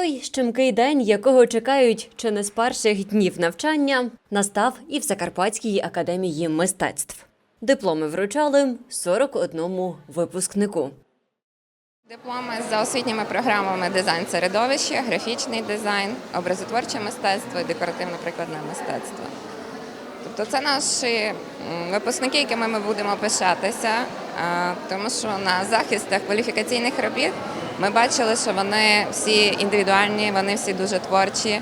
Той щемкий день, якого чекають чи не з перших днів навчання, настав і в Закарпатській академії мистецтв. Дипломи вручали 41 випускнику. Дипломи за освітніми програмами дизайн середовища, графічний дизайн, образотворче мистецтво і декоративно-прикладне мистецтво. Тобто це наші випускники, якими ми будемо пишатися, тому що на захистах кваліфікаційних робіт ми бачили, що вони всі індивідуальні, вони всі дуже творчі,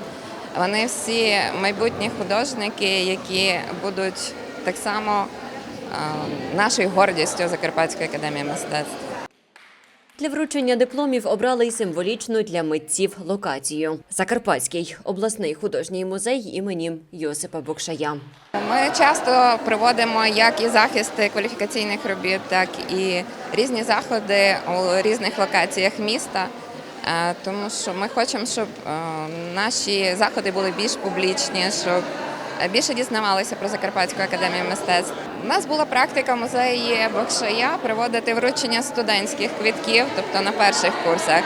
вони всі майбутні художники, які будуть так само нашою гордістю Закарпатської академії мистецтв. Для вручення дипломів обрали й символічну для митців локацію Закарпатський обласний художній музей імені Йосипа Бокшая. Ми часто проводимо як і захисти кваліфікаційних робіт, так і різні заходи у різних локаціях міста. Е, Тому що ми хочемо, щоб е, наші заходи були більш публічні, щоб більше дізнавалися про Закарпатську академію мистецтв. У нас була практика музеї Бокшая проводити вручення студентських квитків, тобто на перших курсах.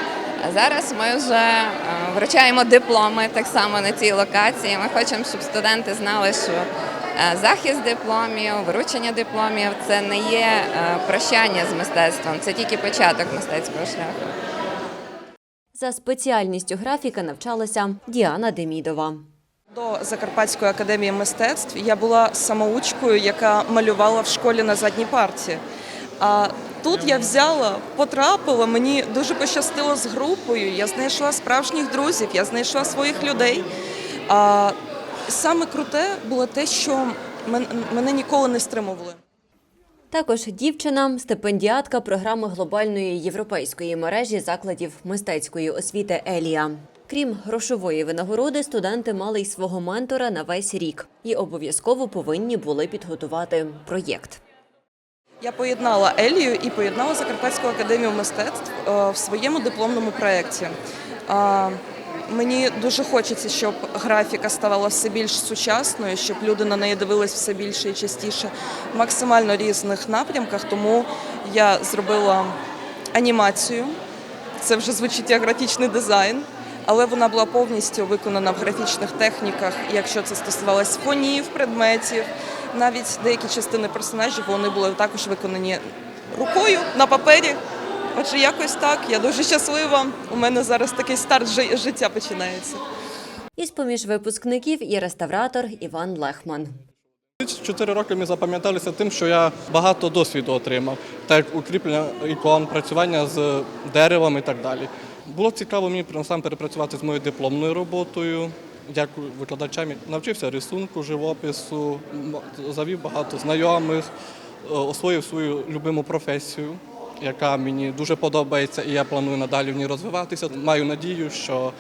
А зараз ми вже е, вручаємо дипломи так само на цій локації. Ми хочемо, щоб студенти знали, що е, захист дипломів, вручення дипломів це не є е, прощання з мистецтвом, це тільки початок мистецького шляху. За спеціальністю графіка навчалася Діана Демідова. До Закарпатської академії мистецтв я була самоучкою, яка малювала в школі на задній парті. А тут я взяла, потрапила, мені дуже пощастило з групою. Я знайшла справжніх друзів, я знайшла своїх людей. А саме круте було те, що мене ніколи не стримували. Також дівчина, стипендіатка програми глобальної європейської мережі закладів мистецької освіти Елія. Крім грошової винагороди, студенти мали й свого ментора на весь рік і обов'язково повинні були підготувати проєкт. Я поєднала Елію і поєднала Закарпатську академію мистецтв е, в своєму дипломному проєкті. Мені дуже хочеться, щоб графіка ставала все більш сучасною, щоб люди на неї дивились все більше і частіше в максимально різних напрямках. Тому я зробила анімацію. Це вже звучить як графічний дизайн, але вона була повністю виконана в графічних техніках. Якщо це стосувалось фонів, предметів, навіть деякі частини персонажів вони були також виконані рукою на папері. Отже, якось так. Я дуже щаслива. У мене зараз такий старт життя починається. Із поміж випускників і реставратор Іван Лехман. Чотири роки мені запам'яталися тим, що я багато досвіду отримав, так як укріплення ікон, працювання з деревом і так далі. Було цікаво мені насамперед працювати з моєю дипломною роботою. Дякую викладачам. Навчився рисунку, живопису, завів багато знайомих, е, освоїв свою любиму професію, яка мені дуже подобається, і я планую надалі в ній розвиватися. Маю надію, що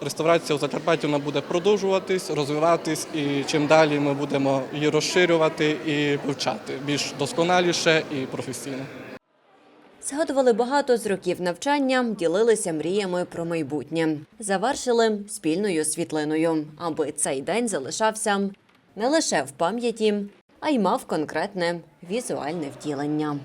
реставрація у Закарпатті буде продовжуватись, розвиватись, і чим далі ми будемо її розширювати і вивчати більш досконаліше і професійно. Згадували багато з років навчання, ділилися мріями про майбутнє. Завершили спільною світлиною, аби цей день залишався не лише в пам'яті, а й мав конкретне візуальне втілення.